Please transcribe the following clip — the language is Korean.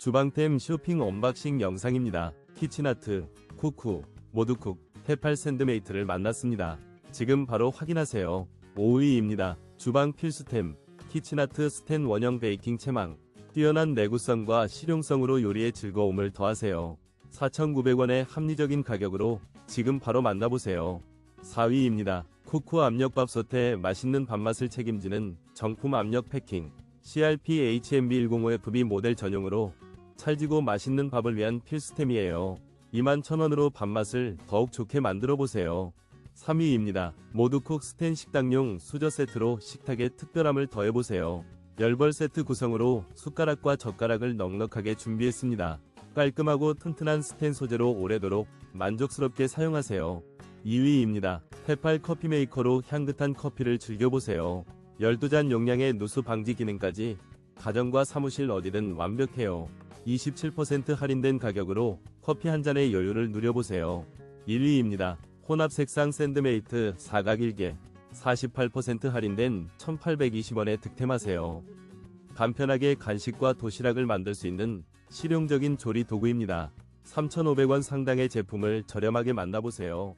주방템 쇼핑 언박싱 영상입니다. 키친아트, 쿠쿠, 모두쿡, 테팔 샌드메이트를 만났습니다. 지금 바로 확인하세요. 5위입니다. 주방 필수템, 키친아트 스텐 원형 베이킹 채망. 뛰어난 내구성과 실용성으로 요리의 즐거움을 더하세요. 4,900원의 합리적인 가격으로 지금 바로 만나보세요. 4위입니다. 쿠쿠 압력밥솥에 맛있는 밥맛을 책임지는 정품 압력 패킹. CRP HMB105FB 모델 전용으로 찰지고 맛있는 밥을 위한 필수템이에요. 21,000원으로 밥맛을 더욱 좋게 만들어 보세요. 3위입니다. 모두쿡 스텐 식당용 수저 세트로 식탁에 특별함을 더해보세요. 열벌 세트 구성으로 숟가락과 젓가락을 넉넉하게 준비했습니다. 깔끔하고 튼튼한 스텐 소재로 오래도록 만족스럽게 사용하세요. 2위입니다. 테팔 커피 메이커로 향긋한 커피를 즐겨보세요. 12잔 용량의 누수 방지 기능까지 가정과 사무실 어디든 완벽해요. 27% 할인된 가격으로 커피 한 잔의 여유를 누려보세요. 1위입니다. 혼합 색상 샌드메이트 사각 1개 48% 할인된 1820원에 득템하세요. 간편하게 간식과 도시락을 만들 수 있는 실용적인 조리 도구입니다. 3,500원 상당의 제품을 저렴하게 만나보세요.